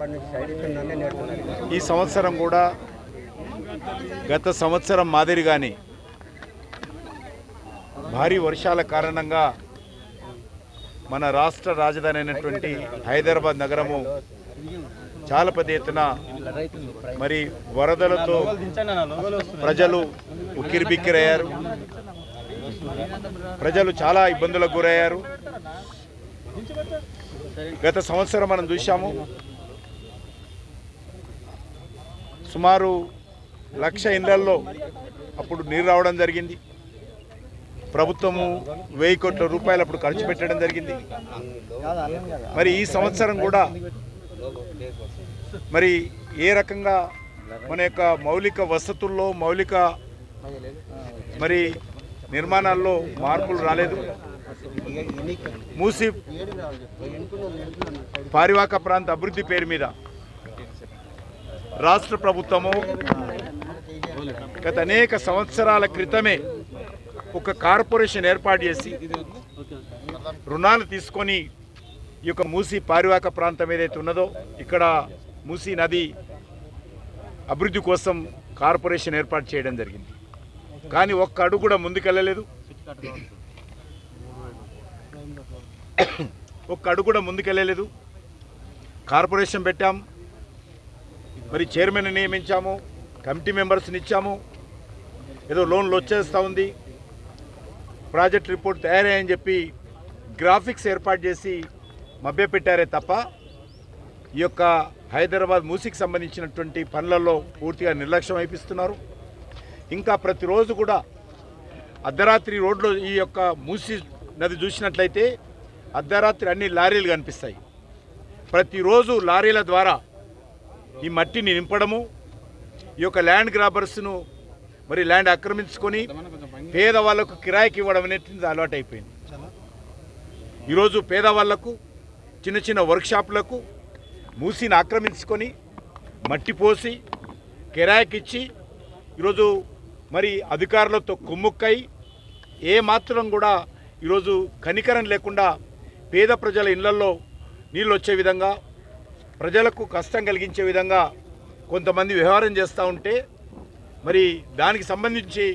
అప్పటి నుంచి సైడ్ నేర్చుకున్నాను ఈ సంవత్సరం కూడా గత సంవత్సరం మాదిరిగానే భారీ వర్షాల కారణంగా మన రాష్ట్ర రాజధాని అయినటువంటి హైదరాబాద్ నగరము చాలా పెద్ద ఎత్తున మరి వరదలతో ప్రజలు ఉక్కిరిబిక్కిరయ్యారు. ప్రజలు చాలా ఇబ్బందులకు గురయ్యారు. గత సంవత్సరం మనం చూశాము. సుమారు లక్ష ఇళ్ళల్లో అప్పుడు నీరు రావడం జరిగింది. ప్రభుత్వము వెయ్యి కోట్ల రూపాయలు అప్పుడు ఖర్చు పెట్టడం జరిగింది. మరి ఈ సంవత్సరం కూడా మరి ఏ రకంగా మన యొక్క మౌలిక వసతుల్లో మౌలిక మరి నిర్మాణాల్లో మార్పులు రాలేదు. మూసి పారివాక ప్రాంత అభివృద్ధి పేరు మీద రాష్ట్ర ప్రభుత్వము గత అనేక సంవత్సరాల క్రితమే ఒక కార్పొరేషన్ ఏర్పాటు చేసి రుణాలు తీసుకొని ఈ యొక్క మూసి పారివాక ప్రాంతం ఏదైతే ఉన్నదో ఇక్కడ మూసీ నది అభివృద్ధి కోసం కార్పొరేషన్ ఏర్పాటు చేయడం జరిగింది. కానీ ఒక్క అడుగు కూడా ముందుకెళ్ళలేదు. ఒక్క అడుగు కూడా ముందుకెళ్ళలేదు. కార్పొరేషన్ పెట్టాం. మరి చైర్మన్ నియమించాము కమిటీ మెంబర్స్ని ఇచ్చాము. ఏదో లోన్లు వచ్చేస్తూ ఉంది. ప్రాజెక్ట్ రిపోర్ట్ తయారయ్యని చెప్పి గ్రాఫిక్స్ ఏర్పాటు చేసి మభ్యపెట్టారే తప్ప ఈ యొక్క హైదరాబాద్ మూసికి సంబంధించినటువంటి పనులలో పూర్తిగా నిర్లక్ష్యం అయిపిస్తున్నారు. ఇంకా ప్రతిరోజు కూడా అర్ధరాత్రి రోడ్లో ఈ యొక్క మూసి నది చూసినట్లయితే అర్ధరాత్రి అన్ని లారీలు కనిపిస్తాయి. ప్రతిరోజు లారీల ద్వారా ఈ మట్టిని నింపడము ఈ యొక్క ల్యాండ్ గ్రాబర్స్ను మరి ల్యాండ్ ఆక్రమించుకొని పేదవాళ్ళకు కిరాయికి ఇవ్వడం అనేది అలవాటు అయిపోయింది ఈరోజు పేదవాళ్ళకు చిన్న చిన్న వర్క్షాప్లకు మూసిని ఆక్రమించుకొని మట్టి పోసి కిరాయికి ఇచ్చి ఈరోజు మరి అధికారులతో కుమ్ముక్కై ఏ మాత్రం కూడా ఈరోజు కనికరం లేకుండా పేద ప్రజల ఇళ్ళలో నీళ్ళు వచ్చే విధంగా ప్రజలకు కష్టం కలిగించే విధంగా కొంతమంది వ్యవహారం చేస్తూ ఉంటే మరి దానికి సంబంధించి